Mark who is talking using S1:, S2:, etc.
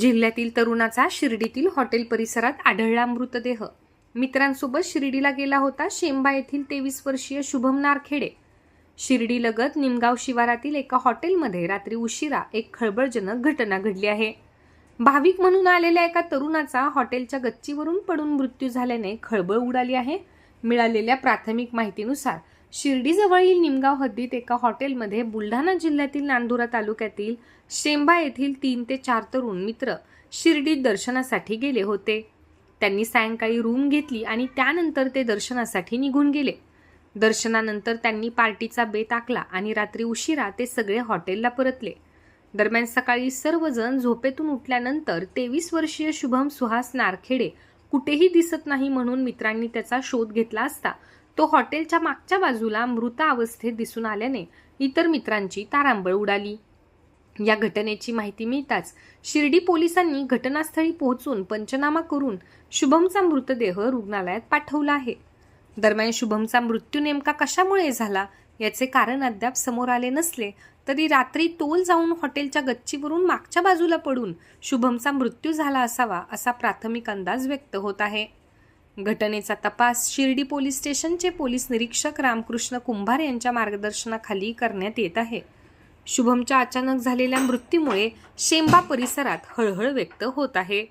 S1: जिल्ह्यातील तरुणाचा शिर्डीतील हॉटेल परिसरात आढळला मृतदेह. मित्रांसोबत शिर्डीला गेला होता शेंबा येथील तेवीस वर्षीय शुभम नारखेडे. शिर्डीलगत निमगाव शिवारातील एका हॉटेलमध्ये रात्री उशिरा एक खळबळजनक घटना घडली आहे. भाविक म्हणून आलेल्या एका तरुणाचा हॉटेलच्या गच्चीवरून पडून मृत्यू झाल्याने खळबळ उडाली आहे. मिळालेल्या प्राथमिक माहितीनुसार शिर्डीजवळील निमगाव हद्दीत एका हॉटेलमध्ये बुलढाणा जिल्ह्यातील नांदुरा तालुक्यातील शेंबा येथील तीन ते चार तरुण मित्र शिर्डीत दर्शनासाठी गेले होते. त्यांनी सायंकाळी रूम घेतली आणि त्यानंतर ते दर्शनासाठी निघून गेले. दर्शनानंतर त्यांनी पार्टीचा बेत आखला आणि रात्री उशिरा ते सगळे हॉटेलला परतले. दरम्यान सकाळी सर्वजण झोपेतून उठल्यानंतर तेवीस वर्षीय शुभम सुहास नारखेडे कुठेही दिसत नाही म्हणून मित्रांनी त्याचा शोध घेतला असता तो हॉटेलच्या मागच्या बाजूला मृत अवस्थेत दिसून आल्याने इतर मित्रांची तारांबळ उडाली. या घटनेची माहिती मिळताच शिर्डी पोलिसांनी घटनास्थळी पोहोचून पंचनामा करून शुभमचा मृतदेह रुग्णालयात पाठवला आहे. दरम्यान शुभमचा मृत्यू नेमका कशामुळे झाला याचे कारण अद्याप समोर आले नसले तरी रात्री तोल जाऊन हॉटेलच्या गच्चीवरून मागच्या बाजूला पडून शुभमचा मृत्यू झाला असावा असा प्राथमिक अंदाज व्यक्त होत आहे. घटनेचा तपास शिर्डी पोलीस स्टेशनचे पोलीस निरीक्षक रामकृष्ण कुंभार यांच्या मार्गदर्शनाखाली करण्यात येत आहे. शुभमच्या अचानक झालेल्या मृत्यूमुळे शेंबा परिसरात हळहळ व्यक्त होत आहे.